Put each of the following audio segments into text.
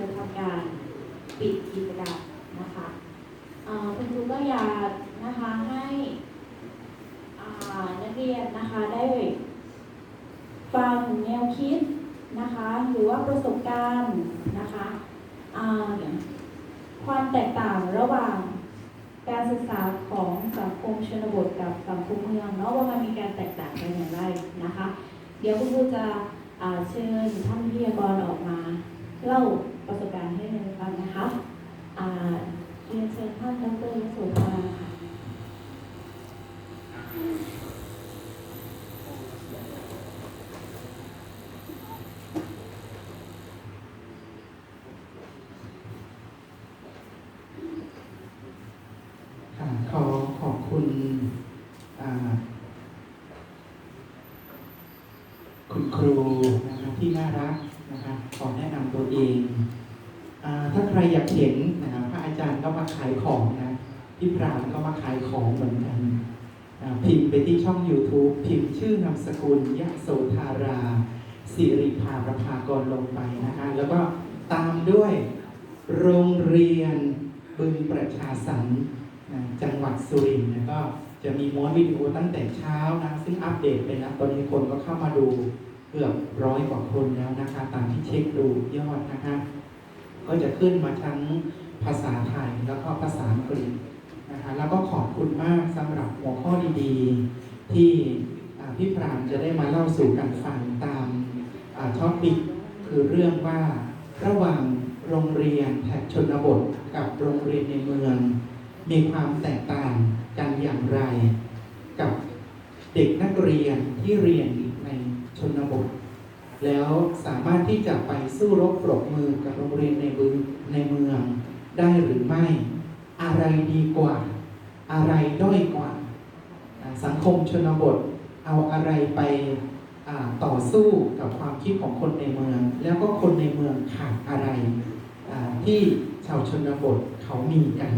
จะทำการปิดกิจกรรมนะคะเอ่อคุณครูก็อยากนะคะให้นักเรียนนะคะได้ฟังแนวคิดนะคะหรือว่าประสบการณ์นะคะความแตกต่างระหว่างการศึกษาของสังคมชนบทกับสังคมเมืองเนาะว่ามันมีการแตกต่างกันอย่างไรนะคะ เดี๋ยวคุณครูจะอ่าเชิญท่านวิทยากรออกมาเล่าประสบการณ์ให้เราฟังนะคะอ่าเรียนเชิญท่านดรยโสภาค่ะ ค่ะขอขอบคุณอ่าคุณครูนะครับที่น่ารักนะครับขอแนะนำตัวเองอาถ้าใครอยากเห็นนะครับพระอาจารย์ก็มาขายของนะ พี่ปราณก็มาขายของเหมือนกันพิมพ์ไปที่ช่อง YouTube พิมพ์ชื่อนามสกุลยะโสธาราสิริภาประภากรลงไปนะคะแล้วก็ตามด้วยโรงเรียนบึงประชาสรรค์นจังหวัดสุรินทร์นะก็จะมีม้วนวิดีโอตั้งแต่เช้านะซึ่งอัปเดตไปนะตอนนี้คนก็เข้ามาดูเกือบร้อยกว่าคนแล้วนะคะ ตามที่เช็คดูยอดนะคะ ก็จะขึ้นมาทั้งภาษาไทยแล้วก็ภาษาอังกฤษ นะคะแล้วก็ขอบคุณมากสำหรับหัวข้อดีๆ ที่พี่พรามจะได้มาเล่าสู่กันฟังตามท็อปิกคือเรื่องว่าระหว่างโรงเรียนแถบชนบทกับโรงเรียนในเมือง มีความแตกต่างกันอย่างไร กับเด็กนักเรียนที่เรียนในชนบท แล้วสามารถที่จะไปสู้รบปรบมือกับโรงเรียนในเมืองในเมืองได้หรือไม่ อะไรดีกว่า อะไรด้อยกว่า สังคมชนบท เอาอะไรไปต่อสู้กับความคิดของคนในเมือง แล้วก็คนในเมืองขาดอะไรที่ชาวชนบทเขามีกัน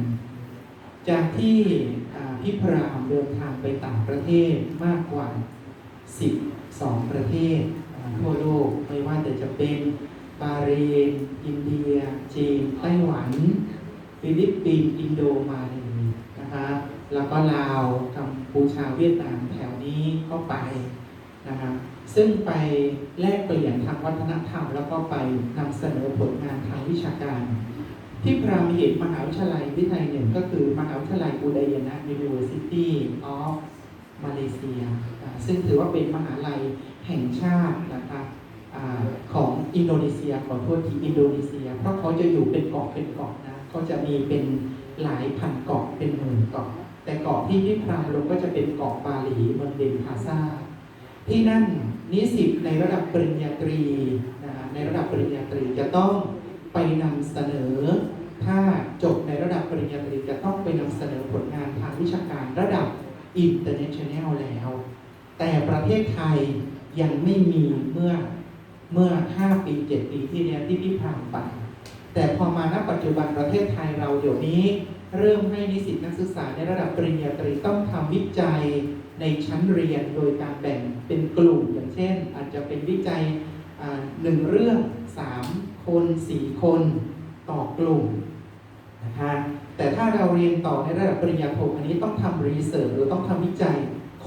จากที่พี่พรามเดินทางไปต่างประเทศมากกว่า 12 ประเทศทั่วโลกไม่ว่าแต่จะเป็นบาเรน อินเดีย จีน ไต้หวัน ฟิลิปปินส์อินโดมาเลยนะคะแล้วก็ลาวกัมพูชาเวียดนามแถวนี้ก็ไปนะคะซึ่งไปแลกเปลี่ยนทางวัฒนธรรม แล้วก็ไปนำเสนอผลงานทางวิชาการ ที่พรามเห็นมหาวิทยาลัยวิทยาหนึ่งก็คือมหาวิทยาลัยอุดายนะ University of มาเลเซีย ซึ่งถือว่าเป็นมหาลัยแห่งชาตินะคะของอินโดนีเซียขอโทษทีอินโดนีเซีย เพราะเขาจะอยู่เป็นเกาะเป็นเกาะ นะเขาจะมีเป็นหลายพันเกาะเป็นหมื่นเกาะแต่เกาะที่ที่พรามลงก็จะเป็นเกาะบาหลีเมืองเดนพาซาที่นั่นนิสิตในระดับปริญญาตรีนะในระดับปริญญาตรีจะต้องไปนำเสนอ ถ้าจบในระดับปริญญาตรีจะต้องไปนำเสนอผลงานทางวิชาการระดับ international แนลแล้ว แต่ประเทศไทยยังไม่มีเมื่อเมื่อ 5 ปี 7 ปีที่แล้วที่พี่ผ่านไป แต่พอมาณปัจจุบันประเทศไทยเราเดี๋ยวนี้ เริ่มให้นิสิตนักศึกษาในระดับปริญญาตรีต้องทำวิจัยในชั้นเรียนโดยการแบ่งเป็นกลุ่มอย่างเช่น อาจจะเป็นวิจัยหนึ่งเรื่อง 3 คน 4 คนต่อกลุ่มนะคะแต่ถ้าเราเรียนต่อในระดับปริญญาโทอันนี้ต้องทำรีเสิร์ชหรือต้องทำวิจัย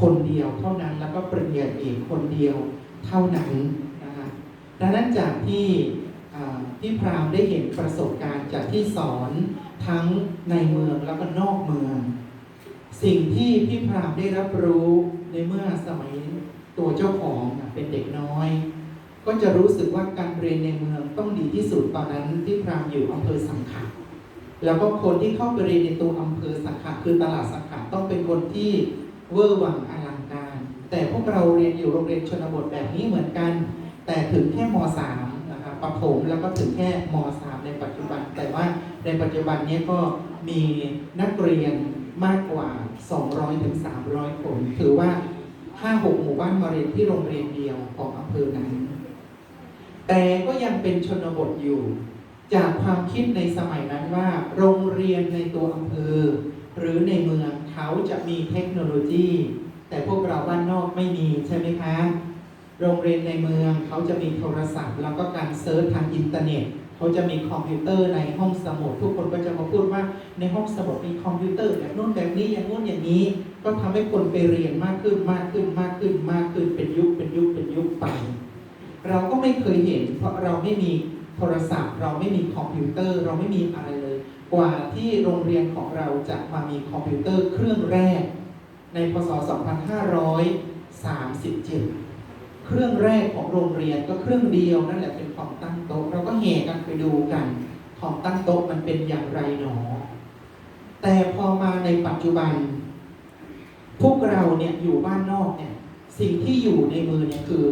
คนเดียวเท่านั้นแล้วก็ปริญญาเอกคนเดียวเท่านั้นนะคะดังนั้นจากที่ พี่พรามได้เห็นประสบการณ์จากที่สอนทั้งในเมืองแล้วก็นอกเมือง สิ่งที่พี่พรามได้รับรู้ในเมื่อสมัยตัวเจ้าของเป็นเด็กน้อย ก็จะรู้สึกว่าการเรียนในเมืองต้องดีที่สุดตอนนั้นที่พรามอยู่อำเภอสังขะแล้วก็คนที่เข้าไปเรียนในตัวอำเภอสังขะคือตลาดสังขะต้องเป็นคนที่เวอร์วังอลังการ แต่พวกเราเรียนอยู่โรงเรียนชนบทแบบนี้เหมือนกัน แต่ถึงแค่ม .3 ประถมแล้วก็ถึงแค่ม .3 ในปัจจุบัน แต่ว่าในปัจจุบันนี้ก็มีนักเรียนมากกว่า 200ถึง300คน ถือว่า 5-6 หมู่บ้านมาเรียนที่โรงเรียนเดียวของอำเภอนั้น แต่ก็ยังเป็นชนบทอยู่ จากความคิดในสมัยนั้นว่า โรงเรียนในตัวอำเภอ หรือในเมืองเขาจะมีเทคโนโลยี แต่พวกเราบ้านนอกไม่มีใช่ไหมคะ โรงเรียนในเมืองเขาจะมีโทรศัพท์ แล้วก็การเซิร์ชทางอินเทอร์เน็ตเขาจะมีคอมพิวเตอร์ในห้องสมุด ทุกคนก็จะมาพูดว่าในห้องสมุดมีคอมพิวเตอร์แบบโน้นแบบนี้อย่างโน้นอย่างนี้ ก็ทำให้คนไปเรียนมากขึ้นมากขึ้นมากขึ้นมากขึ้นเป็นยุคเป็นยุคเป็นยุคไป เราก็ไม่เคยเห็น เพราะเราไม่มีโทรศัพท์ เราไม่มีคอมพิวเตอร์ เราไม่มีอะไรเลย กว่าที่โรงเรียนของเราจะมามีคอมพิวเตอร์เครื่องแรก ในพศ 2537 เครื่องแรกของโรงเรียนก็เครื่องเดียวนั่นแหละเป็นคอมตั้งโต๊ะเราก็แห่กันไปดูกันคอมตั้งโต๊ะมันเป็นอย่างไรหนอ แต่พอมาในปัจจุบัน พวกเราเนี่ยอยู่บ้านนอกเนี่ยสิ่งที่อยู่ในมือเนี่ยคือ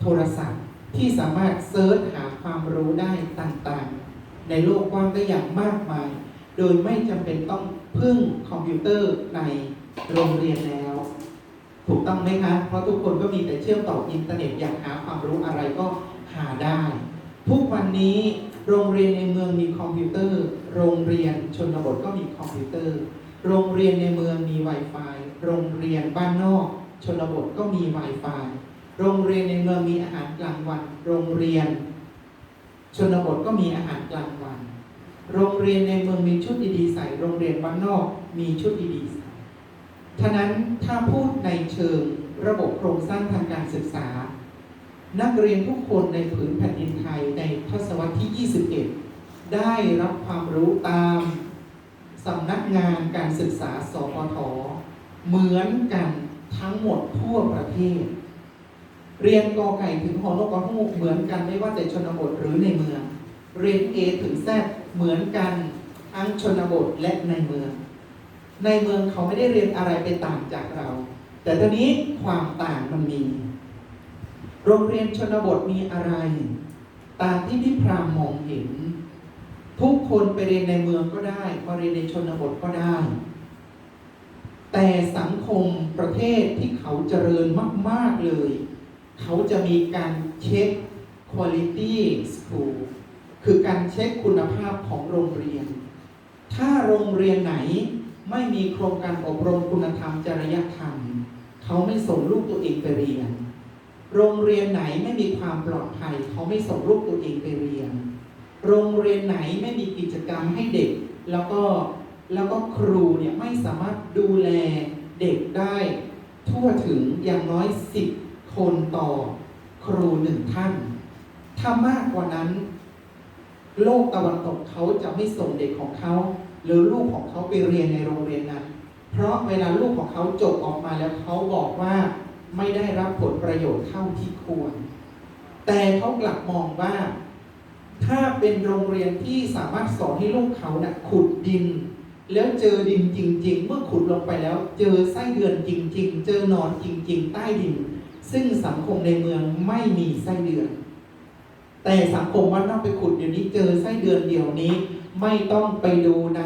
โทรศัพท์ที่สามารถเซิร์ชหาความรู้ได้ต่างๆ ในโลกกว้างได้อย่างมากมาย โดยไม่จำเป็นต้องพึ่งคอมพิวเตอร์ในโรงเรียนแล้ว ถูกต้องไหมคะ เพราะทุกคนก็มีแต่เชื่อมต่ออินเทอร์เน็ตอยากหาความรู้อะไรก็หาได้ ทุกวันนี้โรงเรียนในเมืองมีคอมพิวเตอร์ โรงเรียนชนบทก็มีคอมพิวเตอร์ โรงเรียนในเมืองมี Wi-Fi โรงเรียนบ้านนอก ชนบทก็มี Wi-Fi โรงเรียนในเมืองมีอาหารกลางวัน โรงเรียน ชนบทก็มีอาหารกลางวัน โรงเรียนในเมืองมีชุดดีๆใส่ โรงเรียนบ้านนอกมีชุดดีๆ ใส่ฉะนั้นถ้าพูดในเชิงระบบโครงสร้างทางการศึกษา นักเรียนทุกคนในผืนแผ่นดินไทยในทศวรรษที่ 21 ได้รับความรู้ตามสำนักงานการศึกษาสปทเหมือนกันทั้งหมดทั่วประเทศ เรียนกอไก่ถึงหอนกกระฮูกเหมือนกันไม่ว่าแต่ชนบทหรือในเมือง เรียน A ถึง Z เหมือนกันทั้งชนบทและในเมือง ในเมืองเขาไม่ได้เรียนอะไรไปต่างจากเรา แต่ตอนนี้ความต่างมันมี โรงเรียนชนบทมีอะไร ตามที่พี่พรามมองเห็น ทุกคนไปเรียนในเมืองก็ได้มาเรียนในชนบทก็ได้ แต่สังคมประเทศที่เขาเจริญมาก ๆเลย เขาจะมีการเช็ค quality school คือการเช็คคุณภาพของโรงเรียน ถ้าโรงเรียนไหน ไม่มีโครงการอบรมคุณธรรมจริยธรรม เขาไม่ส่งลูกตัวเองไปเรียน โรงเรียนไหนไม่มีความปลอดภัย เขาไม่ส่งลูกตัวเองไปเรียน โรงเรียนไหนไม่มีกิจกรรมให้เด็ก แล้วก็แล้วก็ครูเนี่ยไม่สามารถดูแลเด็กได้ทั่วถึงอย่างน้อยสิบคนต่อครูหนึ่งท่าน ถ้ามากกว่านั้น โลกตะวันตกเขาจะไม่ส่งเด็กของเขา หรือลูกของเขาไปเรียนในโรงเรียนนั้น เพราะเวลาลูกของเขาจบออกมาแล้วเขาบอกว่าไม่ได้รับผลประโยชน์เท่าที่ควร แต่เขากลับมองว่า ถ้าเป็นโรงเรียนที่สามารถสอนให้ลูกเขานะ่ะขุดดิน แล้วเจอดินจริง ๆ เมื่อขุดลงไปแล้ว เจอไส้เดือนจริง ๆ เจอนอนจริง ๆ ใต้ดิน ซึ่งสังคมในเมืองไม่มีไส้เดือน แต่สังคมว่านนอกไปขุดเดี๋ยวนี้เจอไส้เดือนเดี๋ยวนี้ ไม่ต้องไปดูใน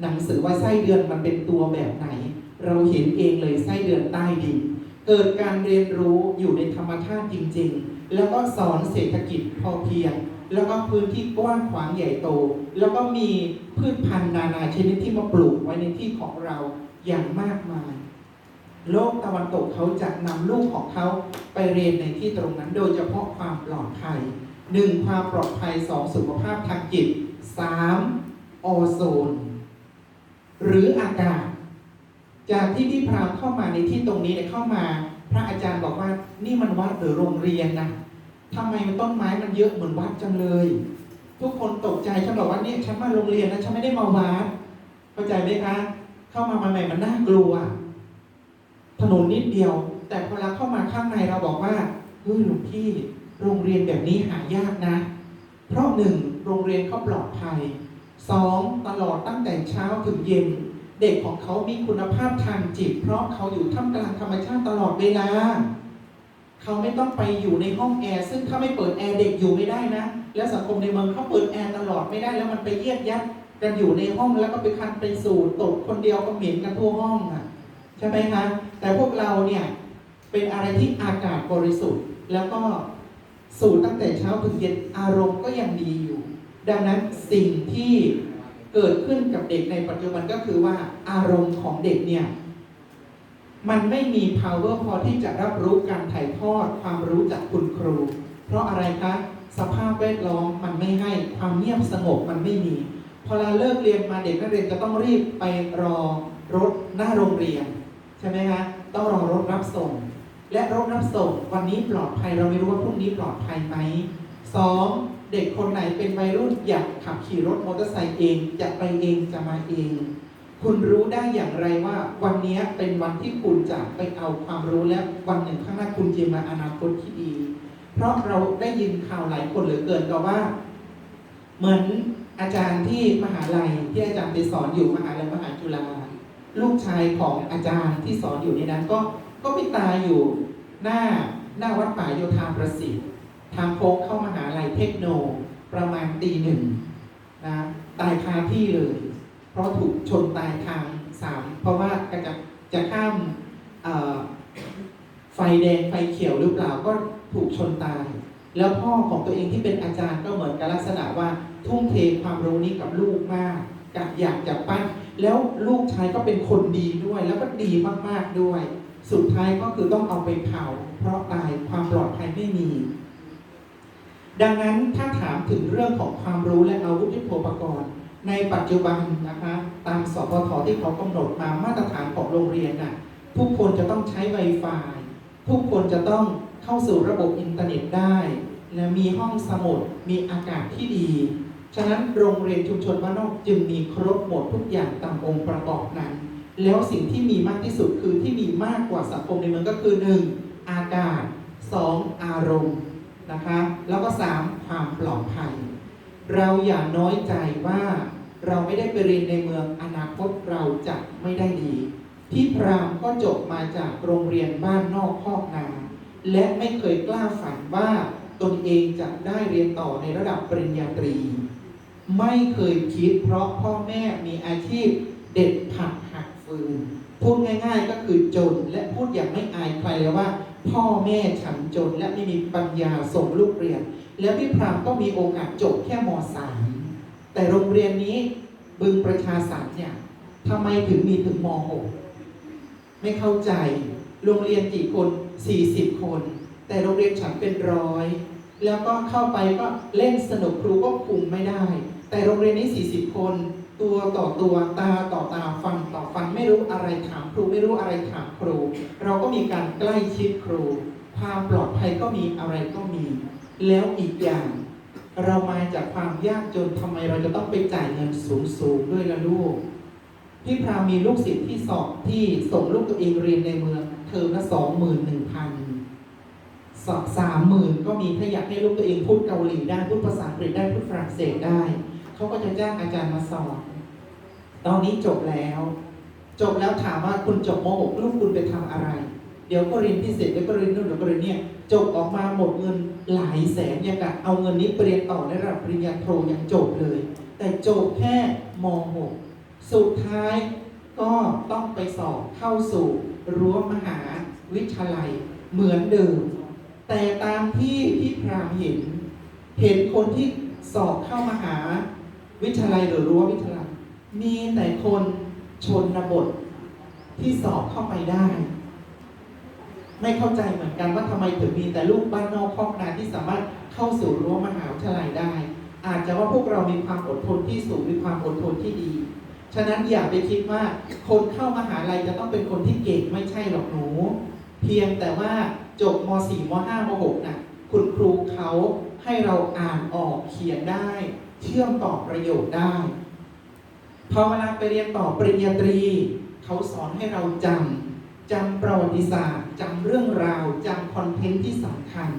หนังสือว่าไส้เดือนมันเป็นตัวแบบไหน เราเห็นเองเลยไส้เดือนใต้ดินเกิดการเรียนรู้อยู่ในธรรมชาติจริง ๆ แล้วก็สอนเศรษฐกิจพอเพียง แล้วก็พื้นที่กว้างขวางใหญ่โต แล้วก็มีพืชพันธุ์นานาชนิดที่มาปลูกไว้ในที่ของเราอย่างมากมาย โลกตะวันตกเขาจะนำลูกของเขาไปเรียนในที่ตรงนั้น โดยเฉพาะความปลอดภัยหนึ่งความปลอดภัยสองสุขภาพทางจิต สามโอโซน หรืออากาศ จากที่พี่พรามเข้ามาในที่ตรงนี้เนี่ยเข้ามา พระอาจารย์บอกว่านี่มันวัดหรือโรงเรียนนะทำไมมันต้นไม้มันเยอะเหมือนวัดจังเลย ทุกคนตกใจฉันบอกว่าเนี่ยฉันมาโรงเรียนนะฉันไม่ได้มาวัดเข้าใจไหมคะ เข้ามาใหม่มันน่ากลัว ถนนนิดเดียว แต่พอเราเข้ามาข้างในเราบอกว่าเฮ้ยหลวงพี่โรงเรียนแบบนี้หายากนะ เพราะหนึ่ง โรงเรียนเขาปลอดภัยสองตลอดตั้งแต่เช้าถึงเย็น เด็กของเขามีคุณภาพทางจิต เพราะเขาอยู่ท่ามกลางธรรมชาติตลอดเวลา เขาไม่ต้องไปอยู่ในห้องแอร์ซึ่งถ้าไม่เปิดแอร์เด็กอยู่ไม่ได้นะ แล้วสังคมในเมืองเขาเปิดแอร์ตลอดไม่ได้แล้วมันไปเยียดยัดกันอยู่ในห้องแล้วก็ไปคันไปสูดตกคนเดียวก็เหม็นกันทั่วห้องอะใช่ไหมคะแต่พวกเราเนี่ยเป็นอะไรที่อากาศบริสุทธิ์ แล้วก็สูดตั้งแต่เช้าถึงเย็นอารมณ์ก็ยังดีอยู่ ดังนั้นสิ่งที่เกิดขึ้นกับเด็กในปัจจุบันก็คือว่าอารมณ์ของเด็กเนี่ยมันไม่มี power พอที่จะรับรู้การถ่ายทอดความรู้จากคุณครู เพราะอะไรคะสภาพแวดล้อมมันไม่ให้ความเงียบสงบมันไม่มี พอเราเลิกเรียนมาเด็กนักเรียนจะต้องรีบไปรอรถหน้าโรงเรียน ใช่ไหมคะต้องรอรถรับส่ง และรถรับส่งวันนี้ปลอดภัยเราไม่รู้ว่าพรุ่งนี้ปลอดภัยไหมสอง เด็กคนไหนเป็นวัยรุ่นอยากขับขี่รถมอเตอร์ไซค์เองจะไปเองจะมาเอง คุณรู้ได้อย่างไรว่า วันนี้เป็นวันที่คุณจะไปเอาความรู้และวันหนึ่งข้างหน้าคุณจะมาอนาคตที่ดี เพราะเราได้ยินข่าวหลายคนเหลือเกินก็ว่า เหมือนอาจารย์ที่มหาลัยที่อาจารย์ไปสอนอยู่มหาลัยมหาจุฬาลูกชายของอาจารย์ที่สอนอยู่ในนั้นก็ก็ไปตายอยู่หน้าหน้าวัดป่าโยธาประสิทธิ์ ทางโค้งเข้ามหาลัยเทคโน ประมาณตีหนึ่งนะตายคาที่เลย เพราะถูกชนตายทางสามเพราะว่าจะจะข้ามไฟแดงไฟเขียวหรือเปล่าก็ถูกชนตาย แล้วพ่อของตัวเองที่เป็นอาจารย์ก็เหมือนกับลักษณะว่าทุ่มเทความรู้นี้กับลูกมากกับอยากจะปั้นแล้วลูกชายก็เป็นคนดีด้วย แล้วก็ดีมากๆด้วย สุดท้ายก็คือต้องเอาไปเผาเพราะตายความปลอด ดังนั้นถ้าถามถึงเรื่องของความรู้และอาวุธยุทโธปกรณ์ ในปัจจุบันนะคะตามสพทที่เขากำหนดมามาตรฐานของโรงเรียนน่ะทุกคนจะต้องใช้ Wi-Fi ทุกคนจะต้องเข้าสู่ระบบอินเทอร์เน็ตได้ และมีห้องสมุดมีอากาศที่ดี ฉะนั้นโรงเรียนชุมชนบ้านนอกจึงมีครบหมดทุกอย่างตามองค์ประกอบนั้น แล้วสิ่งที่มีมากที่สุดคือที่มีมากกว่าสังคมในเมืองก็คือ 1. อากาศ 2. อารมณ์ นะคะ แล้วก็ 3. ความปลอดภัย เราอย่าน้อยใจว่าเราไม่ได้ไปเรียนในเมืองอนาคตเราจะไม่ได้ดีพี่พรามก็จบมาจากโรงเรียนบ้านนอกคอกนา และไม่เคยกล้าฝันว่าตนเองจะได้เรียนต่อในระดับปริญญาตรี ไม่เคยคิดเพราะพ่อแม่มีอาชีพเด็ดผักหักฟืนพูดง่าย ๆ ก็คือจนและพูดอย่างไม่อายใครเลยว่า พ่อแม่ฉันจนและไม่มีปัญญาส่งลูกเรียน แล้วพี่พรามก็มีโอกาสจบแค่ม .3 แต่โรงเรียนนี้บึงประชาสรรเนี่ยทำไมถึงมีถึงม .6 ไม่เข้าใจ โรงเรียนกี่คน 40 คน แต่โรงเรียนฉันเป็นร้อย แล้วก็เข้าไปก็เล่นสนุกครูก็คุมไม่ได้ แต่โรงเรียนนี้ 40 คน ตัวต่อตัวตาต่อตาฟันต่อฟันไม่รู้อะไรถามครูไม่รู้อะไรถามครู เราก็มีการใกล้ชิดครู ความปลอดภัยก็มีอะไรก็มี แล้วอีกอย่าง เรามาจากความยากจนทำไมเราจะต้องไปจ่ายเงินสูงสูงๆด้วยล่ะลูกพี่พรามีลูกศิษย์ที่สอบที่ส่งลูกตัวเองเรียนในเมืองเทอมละสองหมื่นหนึ่งพันสอบสามหมื่นก็มีถ้าอยากให้ลูกตัวเองพูดเกาหลีได้พูดภาษาอังกฤษได้พูดฝรั่งเศสได้ เขาก็จะจ้างอาจารย์มาสอน ตอนนี้จบแล้ว จบแล้วถามว่าคุณจบม .6 ลูกคุณไปทำอะไร เดี๋ยวก็เรียนพิเศษเดี๋ยวก็เรียนนู่นเดี๋ยวก็เรียนเนี่ยจบออกมาหมดเงินหลายแสนย่างกับเอาเงินนี้ไปเรียนต่อในระดับปริญญาโทยังจบเลย แต่จบแค่ม .6 สุดท้ายก็ต้องไปสอบเข้าสู่รั้วมหาวิทยาลัยเหมือนเดิม แต่ตามที่พี่พรามเห็น เห็นคนที่สอบเข้ามหาวิทยาลัยหรือรั้ววิทยาลัย มีแต่คนชนบทที่สอบเข้าไปได้ ไม่เข้าใจเหมือนกันว่าทำไมถึงมีแต่ลูกบ้านนอกคอกนาที่สามารถเข้าสู่รั้วมหาวิทยาลัยได้ อาจจะว่าพวกเรามีความอดทนที่สูงมีความอดทนที่ดี ฉะนั้นอย่าไปคิดว่าคนเข้ามหาลัยจะต้องเป็นคนที่เก่งไม่ใช่หรอกหนู เพียงแต่ว่าจบม .4 ม .5 ม .6 น่ะคุณครูเขาให้เราอ่านออกเขียนได้ เชื่อมต่อประโยคได้ พอเวลาไปเรียนต่อปริญญาตรี เขาสอนให้เราจำจำประวัติศาสตร์จำเรื่องราวจำคอนเทนต์ที่สำคัญ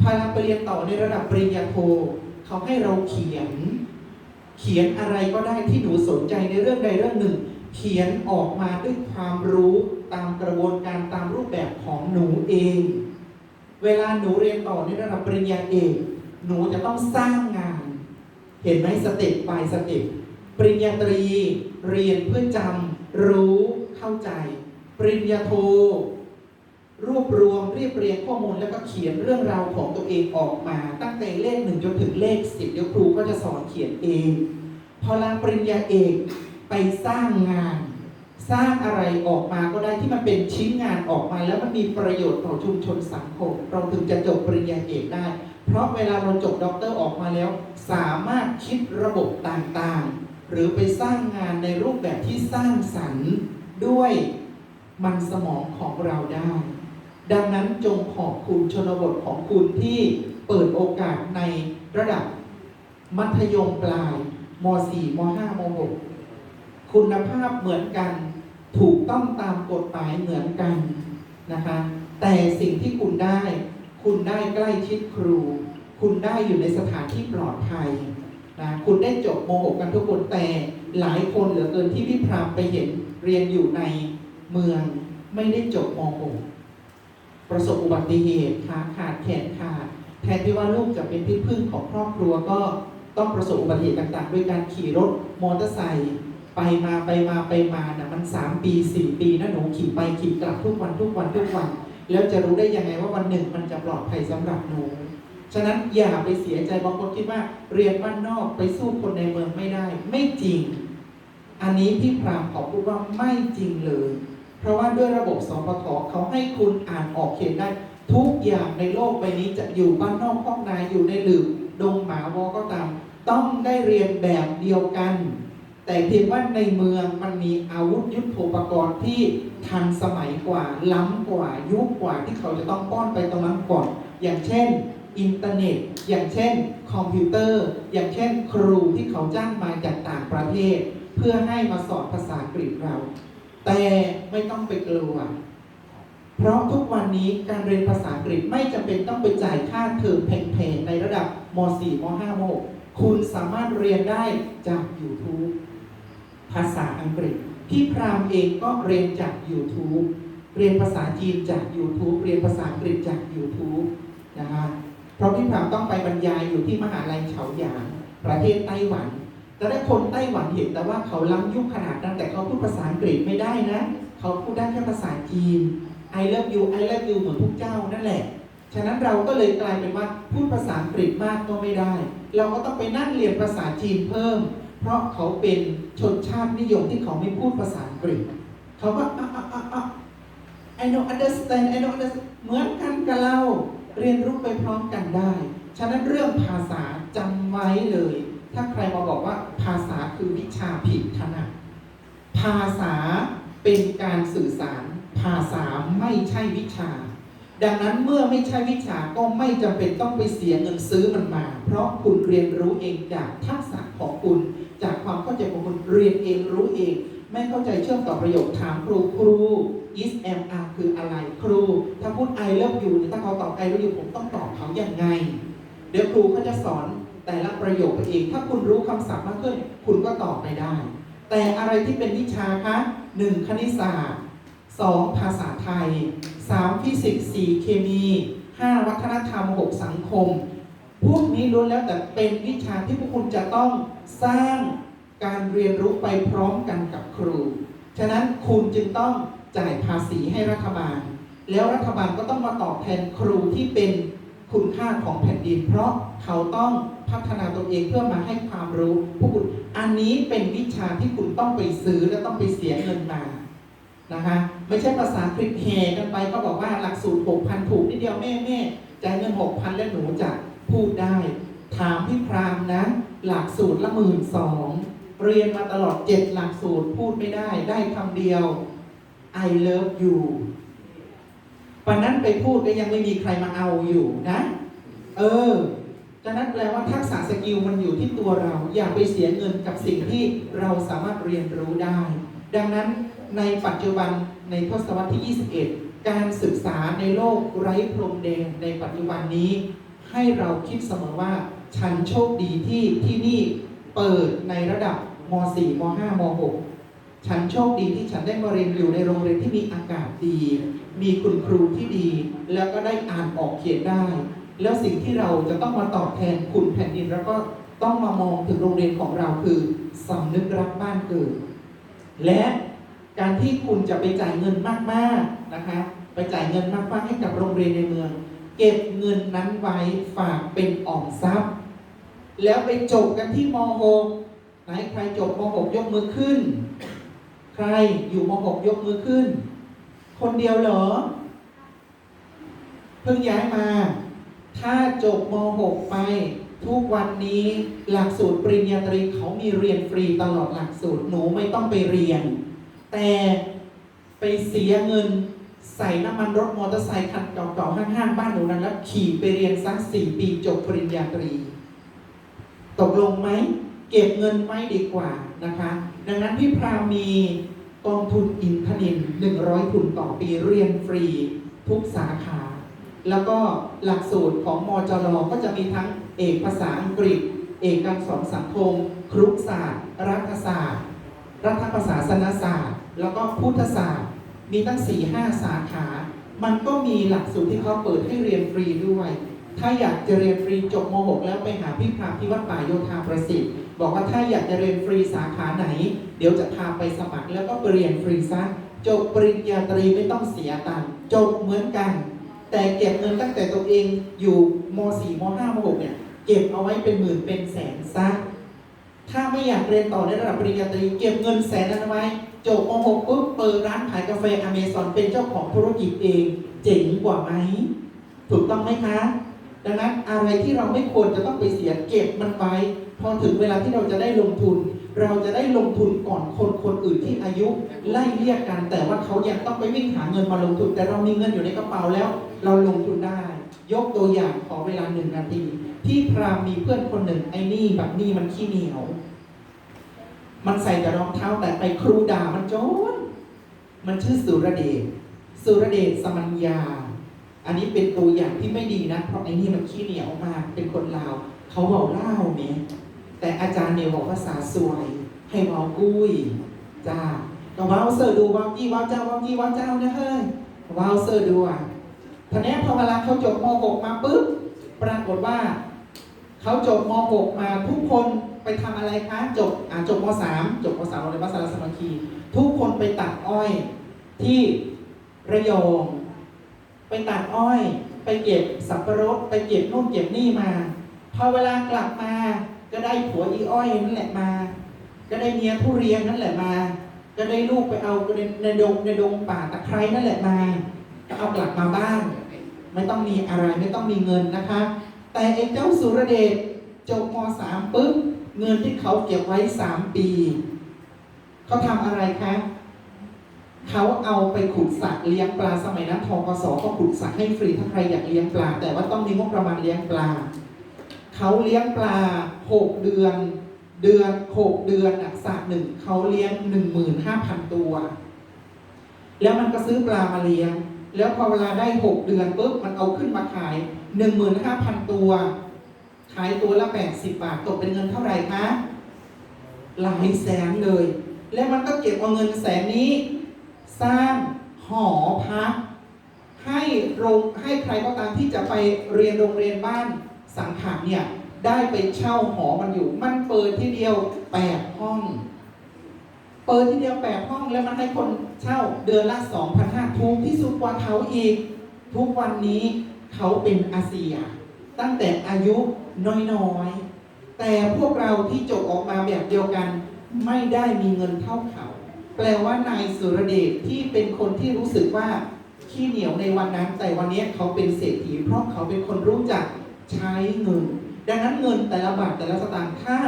พอเราไปเรียนต่อในระดับปริญญาโทเขาให้เราเขียน เขียนอะไรก็ได้ที่หนูสนใจในเรื่องใดเรื่องหนึ่ง เขียนออกมาด้วยความรู้ตามกระบวนการตามรูปแบบของหนูเอง เวลาหนูเรียนต่อในระดับปริญญาเอกหนูจะต้องสร้างงาน เห็นไหมสเต็ป by สเต็ป ปริญญาตรี เรียนเพื่อจำรู้เข้าใจ ปริญญาโท รวบรวมเรียบเรียงข้อมูลแล้วก็เขียนเรื่องราวของตัวเองออกมา ตั้งแต่เลขหนึ่งจนถึงเลขสิบเดี๋ยวครูก็จะสอนเขียนเอง พอลาปริญญาเอกไปสร้างงาน สร้างอะไรออกมาก็ได้ที่มันเป็นชิ้นงานออกมา แล้วมันมีประโยชน์ต่อชุมชนสังคมเราถึงจะจบปริญญาเอกได้ เพราะเวลาเราจบด็อกเตอร์ออกมาแล้ว สามารถคิดระบบต่างๆ หรือไปสร้างงานในรูปแบบที่สร้างสรรค์ด้วยมันสมองของเราได้ ดังนั้นจงขอบคุณชนบทของคุณที่เปิดโอกาสในระดับ มัธยมปลายม .4 ม .5 ม .6 คุณภาพเหมือนกัน ถูกต้องตามกฎหมายเหมือนกันนะคะ แต่สิ่งที่คุณได้ คุณได้ใกล้ชิดครู คุณได้อยู่ในสถานที่ปลอดภัย นะคุณได้จบโม .6 กันทุกคนแต่หลายคนเหลือเกินที่พี่พรามไปเห็นเรียนอยู่ในเมืองไม่ได้จบโม .6 ประสบอุบัติเหตุขาขาดแขนขาดแทนที่ว่าลูกจะเป็นที่พึ่งของครอบครัวก็ต้องประสบอุบัติเหตุต่างๆ ด้วยการขี่รถมอเตอร์ไซค์ไปมาไปมาไปมานะมัน 3 ปี 4 ปีนะหนูขี่ไปขี่กลับทุกวันทุกวันทุกวัน แล้วจะรู้ได้ยังไงว่าวันหนึ่งมันจะปลอดภัยสำหรับหนู ฉะนั้นอย่าไปเสียใจบางคนคิดว่าเรียนบ้านนอกไปสู้คนในเมืองไม่ได้ ไม่จริง อันนี้พี่พรามขอพูดว่าไม่จริงเลย เพราะว่าด้วยระบบสปทเขาให้คุณอ่านออกเขียนได้ ทุกอย่างในโลกใบนี้จะอยู่บ้านนอกห้องนายอยู่ในหลืบดงหมาวอก็ตาม ต้องได้เรียนแบบเดียวกัน แต่เพียงว่าในเมืองมันมีอาวุธยุทโธปกรณ์ที่ทันสมัยกว่าล้ำกว่ายุคกว่าที่เขาจะต้องป้อนไปตรงนั้นก่อน อย่างเช่น อินเทอร์เน็ต อย่างเช่น คอมพิวเตอร์ อย่างเช่น ครูที่เขาจ้างมาจากต่างประเทศ เพื่อให้มาสอนภาษาอังกฤษเรา แต่ไม่ต้องไปกลัว เพราะทุกวันนี้การเรียนภาษาอังกฤษไม่จำเป็นต้องไปจ่ายค่าเทอมแพงๆในระดับม .4 ม .5 ม .6 คุณสามารถเรียนได้จาก YouTube ภาษาอังกฤษพี่พรามเองก็เรียนจาก YouTube เรียนภาษาจีนจาก YouTube เรียนภาษาอังกฤษจาก YouTube นะคะเพ ราะพี่พามต้องไปบรรยายอยู่ที่มหาลัยเฉาหยางประเทศไต้หวันแต่ได้คนไต้หวันเห็นแต่ว่าเขาล้ำยุคขนาดนั้นแต่เขาพูดภาษาอังกฤษไม่ได้นะ เขาพูดได้แค่ภาษาจีน I love you I love you เหมือนพวกเจ้านั่นแหละ ฉะนั้นเราก็เลยกลายเป็นว่าพูดภาษาอังกฤษมากก็ไม่ได้ เราก็ต้องไปนั่งเรียนภาษาจีนเพิ่ม เพราะเขาเป็นชนชาตินิยมที่เขาไม่พูดภาษาอังกฤษ เขาก็อะอะอะอะ I don't understand I don't understand เหมือนกันกับเรา เรียนรู้ไปพร้อมกันได้ ฉะนั้นเรื่องภาษาจำไว้เลย ถ้าใครมาบอกว่าภาษาคือวิชาผิดขนาดภาษาเป็นการสื่อสาร ภาษาไม่ใช่วิชา ดังนั้นเมื่อไม่ใช่วิชาก็ไม่จำเป็นต้องไปเสียเงินซื้อมันมา เพราะคุณเรียนรู้เองจากทักษะของคุณ จากความเข้าใจของคุณเรียนเองรู้เอง ไม่เข้าใจเชื่อมต่อประโยคถามครูครู is am are คืออะไรครู ถ้าพูด I love you เนี่ยถ้าเขาตอบ I love you ผมต้องตอบเขาอย่างไง เดี๋ยวครูเขาจะสอนแต่ละประโยคไปเองถ้าคุณรู้คำศัพท์มากขึ้น คุณก็ตอบไม่ได้ แต่อะไรที่เป็นวิชาคะหนึ่งคณิตศาสตร์สองภาษาไทยสามฟิสิกส์สี่เคมีห้าวัฒนธรรมหกสังคม พวกนี้ล้วนแล้วแต่เป็นวิชาที่พวกคุณจะต้องสร้าง การเรียนรู้ไปพร้อมกันกับครู ฉะนั้นคุณจึงต้องจ่ายภาษีให้รัฐบาล แล้วรัฐบาลก็ต้องมาตอบแทนครูที่เป็นคุณค่าของแผ่นดิน เพราะเขาต้องพัฒนาตัวเองเพื่อมาให้ความรู้พวกคุณอันนี้เป็นวิชาที่คุณต้องไปซื้อและต้องไปเสียเงินมานะคะไม่ใช่ภาษาอังกฤษแห่กันไปก็บอกว่าหลักสูตร 6,000 ถูกนิดเดียวแม่แม่จ่ายเงิน 6,000 แล้วหนูจะพูดได้ ถามพี่พรามนะ หลักสูตรละหมื่นสอง เรียนมาตลอดเจ็ดหลักสูตรพูดไม่ได้ ได้คำเดียว I love you ปันนั้นไปพูดก็ยังไม่มีใครมาเอาอยู่นะ เออฉะนั้นแปลว่าทักษะสกิลมันอยู่ที่ตัวเรา อย่าไปเสียเงินกับสิ่งที่เราสามารถเรียนรู้ได้ ดังนั้นในปัจจุบันในทศวรรษที่ 21 การศึกษาในโลกไร้พรมแดนในปัจจุบันนี้ ให้เราคิดเสมอว่า ฉันโชคดีที่ที่นี่เปิดในระดับ ม .4 ม .5 ม .6 ฉันโชคดีที่ฉันได้มาเรียนอยู่ในโรงเรียนที่มีอากาศดี มีคุณครูที่ดี แล้วก็ได้อ่านออกเขียนได้ แล้วสิ่งที่เราจะต้องมาตอบแทนคุณแผ่นดินแล้วก็ต้องมามองถึงโรงเรียนของเราคือสำนึกรักบ้านเกิด และการที่คุณจะไปจ่ายเงินมากๆนะคะ ไปจ่ายเงินมากๆให้กับโรงเรียนในเมือง เก็บเงินนั้นไว้ฝากเป็นออมทรัพย์ แล้วไปจบกันที่ม .6 ไหนใครจบม .6 ยกมือขึ้น ใครอยู่ม .6 ยกมือขึ้น คนเดียวเหรอ เพิ่งย้ายมา ถ้าจบม .6 ไป ทุกวันนี้หลักสูตรปริญญาตรีเขามีเรียนฟรีตลอดหลักสูตรหนูไม่ต้องไปเรียน แต่ไปเสียเงินใส่น้ำมันรถมอเตอร์ไซค์คันเก่าๆห้างๆบ้านหนูนั้นแล้วขี่ไปเรียนสักสี่ปีจบปริญญาตรี ตกลงไหม เก็บเงินไว้ดีกว่านะคะ ดังนั้นพี่พรามมีกองทุนอินทนิน100ทุนต่อปีเรียนฟรี ทุกสาขา แล้วก็หลักสูตรของมจรก็จะมีทั้งเอกภาษาอังกฤษ เอกการสอนสังคม ครุศาสตร์ รัฐศาสตร์ รัฐประศาสนศาสตร์ แล้วก็พุทธศาสตร์ มีตั้ง 4 5 สาขา มันก็มีหลักสูตรที่เขาเปิดให้เรียนฟรีด้วย ถ้าอยากจะเรียนฟรีจบม .6 แล้วไปหาพี่พรามที่วัดป่าโยธาประสิทธิ์ บอกว่าถ้าอยากจะเรียนฟรีสาขาไหน เดี๋ยวจะพาไปสมัครแล้วก็ไปเรียนฟรีซะจบปริญญาตรีไม่ต้องเสียตังค์จบเหมือนกัน แต่เก็บเงินตั้งแต่ตัวเองอยู่ม .4 ม .5 ม .6 เนี่ยเก็บเอาไว้เป็นหมื่นเป็นแสนซะถ้าไม่อยากเรียนต่อในระดับปริญญาตรีเก็บเงินแสนนั้นไว้จบม .6 ปุ๊บเปิดร้านขายกาแฟอเมซอนเป็นเจ้าของธุรกิจเองเจ๋งกว่าไหมถูกต้องไหมคะ ดังนั้นอะไรที่เราไม่ควรจะต้องไปเสียเก็บมันไว้พอถึงเวลาที่เราจะได้ลงทุน เราจะได้ลงทุนก่อนคนคนอื่นที่อายุไล่เรียกกัน แต่ว่าเขายังต้องไปวิ่งหาเงินมาลงทุน แต่เรามีเงินอยู่ในกระเป๋าแล้ว เราลงทุนได้ ยกตัวอย่างขอเวลาหนึ่งนาทีที่พรามมีเพื่อนคนหนึ่งไอ้นี่แบบนี่มันขี้เหนียว มันใส่แต่รองเท้าแต่ไปครูด่ามันโจนมันชื่อสุรเดชสุรเดชสมัญญา อันนี้เป็นตัวอย่างที่ไม่ดีนะ เพราะไอ้นี่มันขี้เหนียวมากเป็นคนลาว เขาเบาเล่าเนี่ย แต่อาจารย์เนี่ยบอกภาษาสวย ให้เบากุ้ยจ้าก็ว้าวเซอร์ดูว้าวกี้ว้าวเจ้าว้าวกี้ว้าวเจ้านะเฮ้ยว้าวเซอร์ดูอะทีนี้พอเวลาเขาจบม .6 มาปุ๊บปรากฏว่าเขาจบม .6 มาทุกคนไปทำอะไรคะจบอ่าจบม .3 จบม .3 โรงเรียนวัดสารสมัคคี ทุกคนไปตัดอ้อยที่ระยอง ไปตัดอ้อย ไปเก็บสับปะรด ไปเก็บนู่นเก็บนี่มา พอเวลากลับมา ก็ได้ผัวอีอ้อยนั่นแหละมา ก็ได้เมียทุเรียนนั่นแหละมา ก็ได้ลูกไปเอาในในดงในดงป่าตะไคร้นั่นแหละมาก็เอากลับมาบ้าน ไม่ต้องมีอะไรไม่ต้องมีเงินนะคะ แต่ไอ้เจ้าสุรเดชจบม .3 ปุ๊บเงินที่เขาเก็บไว้3ปี เขาทำอะไรคะเขาเอาไปขุดสระเลี้ยงปลาสมัยนั้นทกสก็ขุดสระให้ฟรีถ้าใครอยากเลี้ยงปลา แต่ว่าต้องมีงบประมาณเลี้ยงปลา เขาเลี้ยงปลา6เดือน เดือน6เดือนอะสระหนึ่งเขาเลี้ยง15,000ตัว แล้วมันก็ซื้อปลามาเลี้ยง แล้วพอเวลาได้6เดือนปุ๊บมันเอาขึ้นมาขาย15,000ตัว ขายตัวละ80บาทตกเป็นเงินเท่าไหร่คะหลายแสนเลย แล้วมันก็เก็บเอาเงินแสนนี้ สร้างหอพักให้โรงให้ใครก็ตามที่จะไปเรียนโรงเรียนบ้าน สังขารเนี่ยได้ไปเช่าหอมันอยู่ มันเปิดที่เดียวแปดห้อง เปิดที่เดียวแปดห้องแล้วมันให้คนเช่าเดือนละสองพันห้าถูกที่สุดกว่าเขาอีก ทุกวันนี้เขาเป็นอาเซีย ตั้งแต่อายุน้อยๆ แต่พวกเราที่จบออกมาแบบเดียวกัน ไม่ได้มีเงินเท่าเขา แปลว่านายสุรเดชที่เป็นคนที่รู้สึกว่าขี้เหนียวในวันนั้นแต่วันนี้เขาเป็นเศรษฐีเพราะเขาเป็นคนรู้จัก ใช้เงิน ดังนั้นเงินแต่ละบาทแต่ละสตางค์ถ้า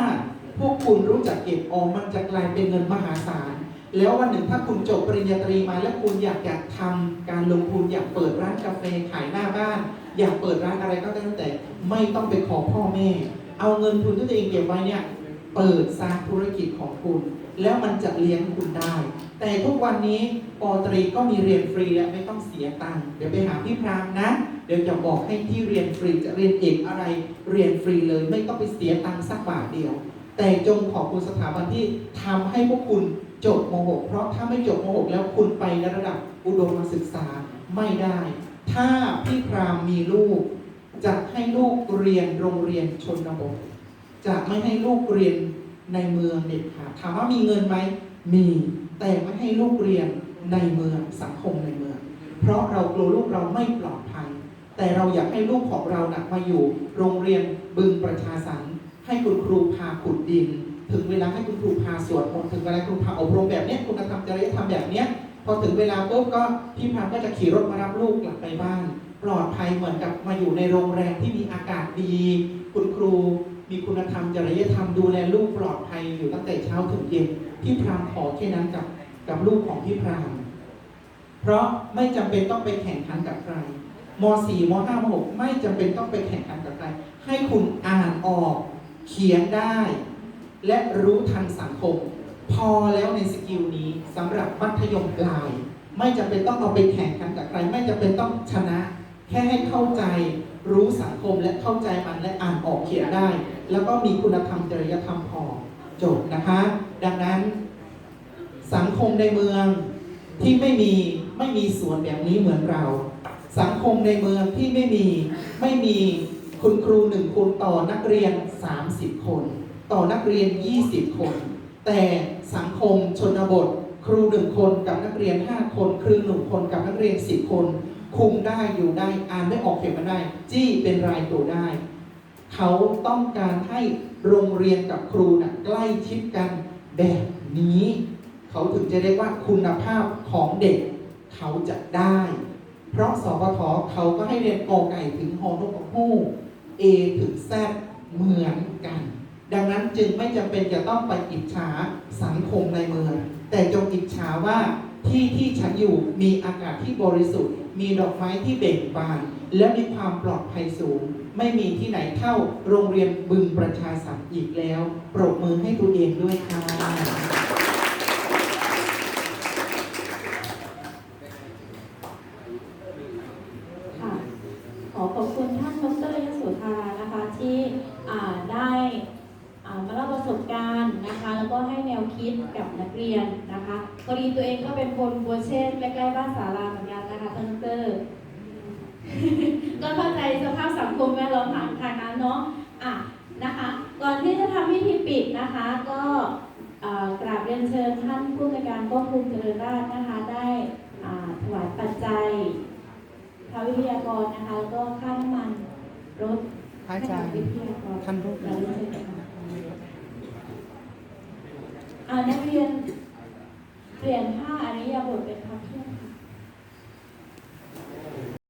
พวกคุณรู้จักเก็บออมมันจะกลายเป็นเงินมหาศาล แล้ววันหนึ่งถ้าคุณจบปริญญาตรีมาแล้วคุณอยากอยากทำการลงทุนอยากเปิดร้านกาแฟขายหน้าบ้าน อยากเปิดร้านอะไรก็ได้แต่ไม่ต้องไปขอพ่อแม่ เอาเงินทุนที่ตัวเองเก็บไว้เนี่ยเปิดสร้างธุรกิจของคุณ แล้วมันจะเลี้ยงคุณได้ แต่ทุกวันนี้ปอตรีก็มีเรียนฟรีและไม่ต้องเสียตังค์เดี๋ยวไปหาพี่พรามนะ เดี๋ยวจะบอกให้ที่เรียนฟรีจะเรียนเอกอะไรเรียนฟรีเลย ไม่ต้องไปเสียตังค์สักบาทเดียว แต่จงขอบคุณสถาบันที่ทำให้พวกคุณจบม .6 เพราะถ้าไม่จบม .6 แล้วคุณไปในระดับอุดมศึกษาไม่ได้ ถ้าพี่พรามมีลูก จะให้ลูกเรียนโรงเรียนชนบทจะไม่ให้ลูกเรียนในเมืองเด็ดขาดถามว่ามีเงินไหมมี แต่ไม่ให้ลูกเรียนในเมืองสังคมในเมือง เพราะเรากลัวลูกเราไม่ปลอด แต่เราอยากให้ลูกของเรานะมาอยู่ โรงเรียนบึงประชาสรรค์ให้คุณครูพาขุดดิน ถึงเวลาให้คุณครูพาสวดมนต์ถึงเวลาคุณครูพาอบรมแบบนี้คุณธรรมจริยธรรมแบบนี้พอถึงเวลาปุ๊บก็พี่พรามก็จะขี่รถมารับลูกกลับไปบ้าน ปลอดภัยเหมือนกับมาอยู่ในโรงแรมที่มีอากาศดี คุณครูมีคุณธรรมจริยธรรมดูแลลูกปลอดภัยอยู่ตั้งแต่เช้าถึงเย็นพี่พรามขอแค่นั้นกับกับลูกของพี่พรามเพราะไม่จำเป็นต้องไปแข่งขันกับใคร ม .4 ม .5 ม .6 ไม่จำเป็นต้องไปแข่งขันกับใคร ให้คุณอ่านออก เขียนได้ และรู้ทันสังคม พอแล้วในสกิลนี้สำหรับมัธยมปลาย ไม่จำเป็นต้องเอาไปแข่งขันกับใคร ไม่จำเป็นต้องชนะ แค่ให้เข้าใจรู้สังคมและเข้าใจมันและอ่านออกเขียนได้ แล้วก็มีคุณธรรมจริยธรรมพอจบนะคะ ดังนั้น สังคมในเมืองที่ไม่มีไม่มีสวนแบบนี้เหมือนเรา สังคมในเมืองที่ไม่มีไม่มีคุณครูหนึ่งคนต่อนักเรียน 30 คน ต่อนักเรียน 20 คน แต่สังคมชนบท ครูหนึ่งคนกับนักเรียน 5 คนครูหนึ่งคนกับนักเรียน 10 คน คุมได้อยู่ได้อ่านได้ออกเขียนมาได้ จี้เป็นรายตัวได้ เขาต้องการให้โรงเรียนกับครูนะ่ะใกล้ชิดกันแบบนี้ เขาถึงจะเรียกว่าคุณภาพของเด็ก เขาจะได้ เพราะสปทเขาก็ให้เรียนกอไก่ถึงฮอนกฮูก A ถึง Z เหมือนกัน ดังนั้นจึงไม่จำเป็นจะต้องไปอิจฉาสังคมในเมือง แต่จงอิจฉาว่าที่ที่ฉันอยู่มีอากาศที่บริสุทธิ์ มีดอกไม้ที่เบ่งบาน และมีความปลอดภัยสูง ไม่มีที่ไหนเท่าโรงเรียนบึงประชาสัมอีกแล้ว ปรบมือให้ตัวเองด้วยค่ะค่ะ ขอขอบคุณท่านดรยโสธานะคะที่อ่าได้อ่ามาเล่าประสบการณ์นะคะ แล้วก็ให้แนวคิดกับนักเรียนนะคะ พอดีตัวเองก็เป็นคนบัวเช่นใกล้ๆบ้านสาราเหมือนกันนะคะท่านดรก็เข้าใจสภาพสังคมแวดล้อมทางทางนั้นเนาะอะนะคะ ก่อนที่จะทำพิธีปิดนะคะ ก็เอ่อกราบเรียนเชิญท่านผู้ในวยการก็ภูมิเจริญราชนะคะ ได้อ่าถวายปัจจัยพระวิทยากรนะคะแล้วก็ค่าน้ำมันรถพระอาจารย์ให้กับวิทยากรท่านรูปเราเรียนเชิญค่ะอ่านักเรียน เปลี่ยนผ้าอริยบทเป็นพับเพียบ